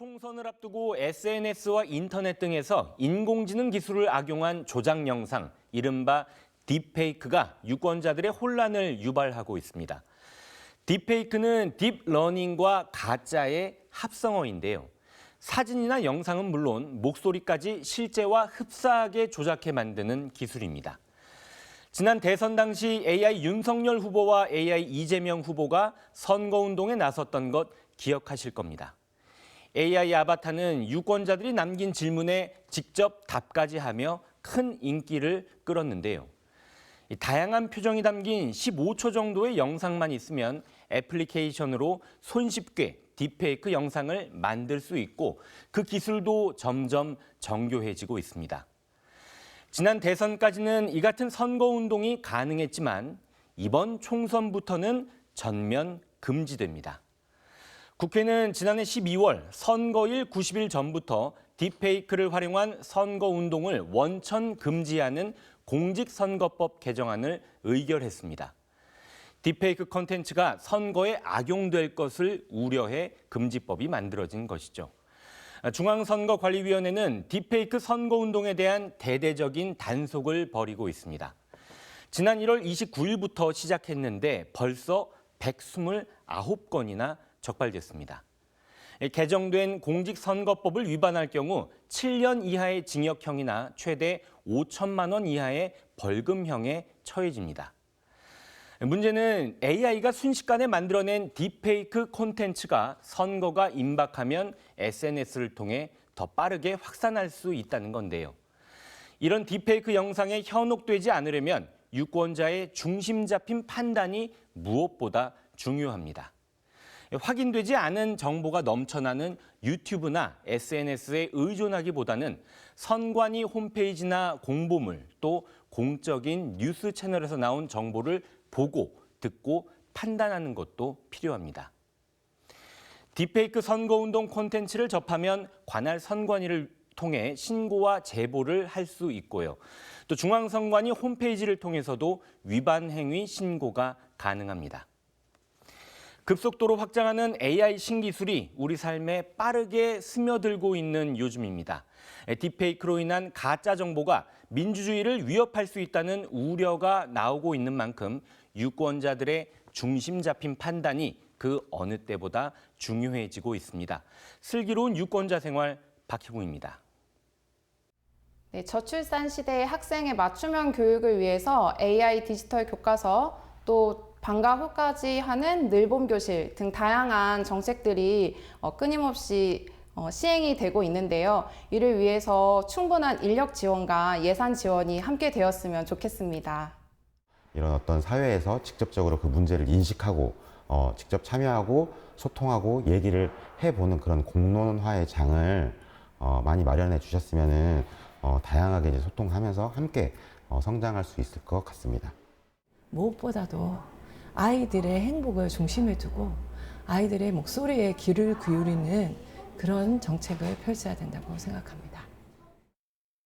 총선을 앞두고 SNS와 인터넷 등에서 인공지능 기술을 악용한 조작 영상, 이른바 딥페이크가 유권자들의 혼란을 유발하고 있습니다. 딥페이크는 딥러닝과 가짜의 합성어인데요. 사진이나 영상은 물론 목소리까지 실제와 흡사하게 조작해 만드는 기술입니다. 지난 대선 당시 AI 윤석열 후보와 AI 이재명 후보가 선거운동에 나섰던 것 기억하실 겁니다. AI 아바타는 유권자들이 남긴 질문에 직접 답까지 하며 큰 인기를 끌었는데요. 이 다양한 표정이 담긴 15초 정도의 영상만 있으면 애플리케이션으로 손쉽게 딥페이크 영상을 만들 수 있고 그 기술도 점점 정교해지고 있습니다. 지난 대선까지는 이 같은 선거운동이 가능했지만 이번 총선부터는 전면 금지됩니다. 국회는 지난해 12월 선거일 90일 전부터 딥페이크를 활용한 선거운동을 원천 금지하는 공직선거법 개정안을 의결했습니다. 딥페이크 컨텐츠가 선거에 악용될 것을 우려해 금지법이 만들어진 것이죠. 중앙선거관리위원회는 딥페이크 선거운동에 대한 대대적인 단속을 벌이고 있습니다. 지난 1월 29일부터 시작했는데 벌써 129건이나 적발됐습니다. 개정된 공직선거법을 위반할 경우 7년 이하의 징역형이나 최대 5천만 원 이하의 벌금형에 처해집니다. 문제는 AI가 순식간에 만들어낸 딥페이크 콘텐츠가 선거가 임박하면 SNS를 통해 더 빠르게 확산할 수 있다는 건데요. 이런 딥페이크 영상에 현혹되지 않으려면 유권자의 중심 잡힌 판단이 무엇보다 중요합니다. 확인되지 않은 정보가 넘쳐나는 유튜브나 SNS에 의존하기보다는 선관위 홈페이지나 공보물 또 공적인 뉴스 채널에서 나온 정보를 보고 듣고 판단하는 것도 필요합니다. 딥페이크 선거운동 콘텐츠를 접하면 관할 선관위를 통해 신고와 제보를 할 수 있고요. 또 중앙선관위 홈페이지를 통해서도 위반 행위 신고가 가능합니다. 급속도로 확장하는 AI 신기술이 우리 삶에 빠르게 스며들고 있는 요즘입니다. 딥페이크로 인한 가짜 정보가 민주주의를 위협할 수 있다는 우려가 나오고 있는 만큼 유권자들의 중심 잡힌 판단이 그 어느 때보다 중요해지고 있습니다. 슬기로운 유권자 생활 박희봉입니다. 네, 저출산 시대의 학생의 맞춤형 교육을 위해서 AI 디지털 교과서 또 방과 후까지 하는 늘봄 교실 등 다양한 정책들이 어, 끊임없이 어, 시행이 되고 있는데요. 이를 위해서 충분한 인력 지원과 예산 지원이 함께 되었으면 좋겠습니다. 이런 어떤 사회에서 직접적으로 그 문제를 인식하고 어, 직접 참여하고 소통하고 얘기를 해보는 그런 공론화의 장을 어, 많이 마련해 주셨으면은 어, 다양하게 이제 소통하면서 함께 어, 성장할 수 있을 것 같습니다. 무엇보다도 아이들의 행복을 중심에 두고 아이들의 목소리에 귀를 기울이는 그런 정책을 펼쳐야 된다고 생각합니다.